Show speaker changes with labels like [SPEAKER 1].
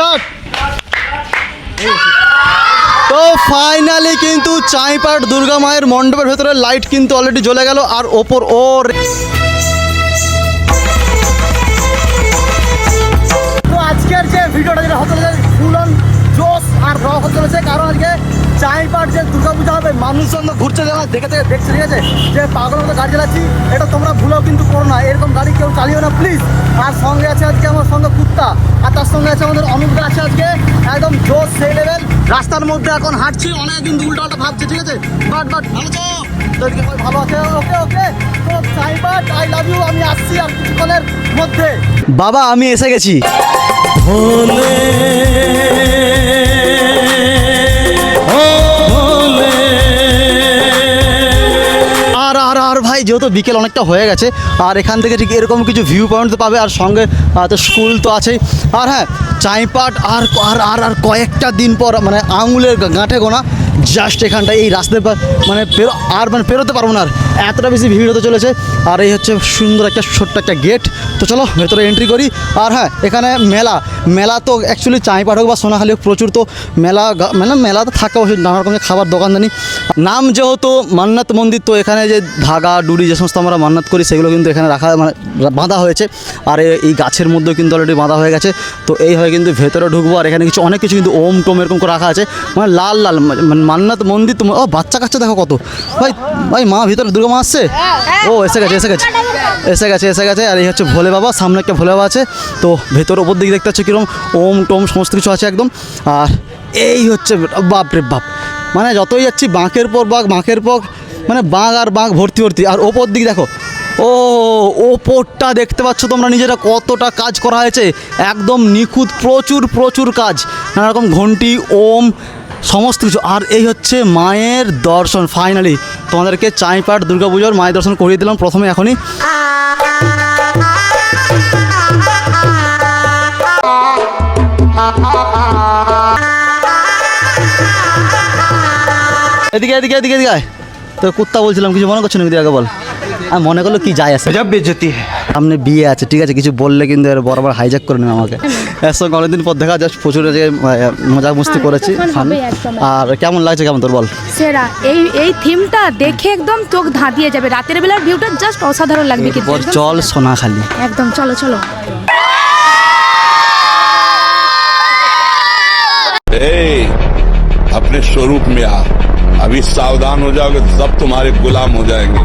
[SPEAKER 1] Start. তো finally কিন্তু চাইপাট দুর্গা মায়ের মণ্ডপের ভেতরে লাইট কিন্তু অলরেডি জ্বলে গেল, আর ওপর ওর চাইপাট যে দুর্গা পূজা হবে, মানুষজন তো ঘুরছে যারা, দেখে দেখে দেখছে, ঠিক আছে? যে পাগল মতো গাড়ি চালাচ্ছি, এটা তোমরা ভুলেও কিন্তু করো না। এরকম গাড়ি কেউ চালিও না প্লিজ আর সঙ্গে আছে আজকে আমার সঙ্গে কুত্তা, আর তার সঙ্গে আছে আমাদের অনুপদা আছে আজকে, একদম জোস সেই লেভেল রাস্তার মধ্যে এখন হাঁটছি অনেক উল্টা উল্টা ভাবছে, ঠিক আছে? বাট বাট, ভালো তো ভালো আছে? ওকে ওকে। তো চাইপাট আই লাভ ইউ আমি আসছি আর কিছুক্ষণের মধ্যে। বাবা, আমি এসে গেছি। আর যেহেতু বিকেল অনেকটা হয়ে গেছে, আর এখান থেকে ঠিক এরকম কিছু ভিউ পয়েন্ট তো পাবে, আর সঙ্গে তো স্কুল তো আছেই। আর হ্যাঁ চাইপাট আর আর আর আর কয়েকটা দিন পর মানে আঙুলের গাঁঠে গোনা জাস্ট এখানটা এই রাস্তায় মানে পেরো, আর মানে পেরোতে পারব না আর। এতটা বেশি ভিড় হতে চলেছে। আর এই হচ্ছে সুন্দর একটা ছোট্ট একটা গেট। তো চলো, ভেতরে এন্ট্রি করি। আর হ্যাঁ এখানে মেলা। মেলা তো অ্যাকচুয়ালি চাঁইপাট হোক বা সোনাখালি প্রচুর তো মেলা মানে মেলা তো থাকা অবশ্যই নানা রকমের খাবার দোকানদানি নাম যেহেতু মান্নাত মন্দির, তো এখানে যে ধাগা, ডুরি যে সমস্ত আমরা মান্নাত করি, সেগুলো কিন্তু এখানে রাখা মানে বাঁধা হয়েছে। আর এই গাছের মধ্যেও কিন্তু অলরেডি বাঁধা হয়ে গেছে। তো এই হয়ে কিন্তু ভেতরে ঢুকবো। আর এখানে কিছু, অনেক কিছু কিন্তু ওম টোম এরকম করে রাখা আছে। মানে লাল লাল মানে মান্নাত মন্দির তো ও বাচ্চা কাচ্চা দেখো কত। ভাই ভাই মা ভিতরে দুর্গা মা আসছে ও এসে গেছে এসে গেছে। এসে গেছে এসে গেছে। আর এই হচ্ছে ভোলে বাবা সামনে একটা ভোলে বাবা আছে। তো ভেতর ওপর দিকে দেখতে পাচ্ছ কীরকম ওম টোম সমস্ত কিছু আছে একদম। আর এই হচ্ছে বাপ রে বাপ। মানে যতই যাচ্ছি বাঁকের পর বাঁক বাঁকের পর মানে বাঁক আর বাঁক ভর্তি ভর্তি। আর ওপর দিক দেখো। ও ওপরটা দেখতে পাচ্ছ তোমরা নিজেরা কতটা কাজ করা হয়েছে। একদম নিখুঁত প্রচুর প্রচুর কাজ। নানা রকম ঘন্টি ওম সমস্ত কিছু। আর এই হচ্ছে মায়ের দর্শন। ফাইনালি তোমাদেরকে চাইপাট দুর্গা পুজোর মায়ের দর্শন করিয়ে দিলাম প্রথমে এখনই। এদিকে এদিকে এদিকে এদিকে তো কুত্তা বলছিলাম, কিছু মনে করছ না? এদিকে আগে বল। আর মনে করল কি যায়
[SPEAKER 2] আসে বেজতি। হ্যাঁ
[SPEAKER 1] সামনে বিয়ে আছে ঠিক আছে কিছু বললে কিন্তু এর বরাবর হাইজ্যাক করে নেবে আমাকে এর সঙ্গে অনেকদিন পর দেখা জাস্ট প্রচুর যে মজা মস্তি
[SPEAKER 3] হ্যাঁ,
[SPEAKER 1] করেছি
[SPEAKER 3] তখন
[SPEAKER 1] fun।
[SPEAKER 3] হবে একদম।
[SPEAKER 1] আর কেমন লাগছে কেমন তোর বল
[SPEAKER 3] সেরা এই এই থিমটা দেখে একদম চোখ ধাঁধিয়ে যাবে রাতের বেলার ভিউটা জাস্ট অসাধারণ লাগবে কিন্তু
[SPEAKER 1] এরপর
[SPEAKER 3] একদম
[SPEAKER 1] চল সোনাখালি
[SPEAKER 3] একদম চলো চলো
[SPEAKER 4] ए, अपने स्वरूप में आ अभी सावधान हो जाओगे तो सब तुम्हारे गुलाम हो जाएंगे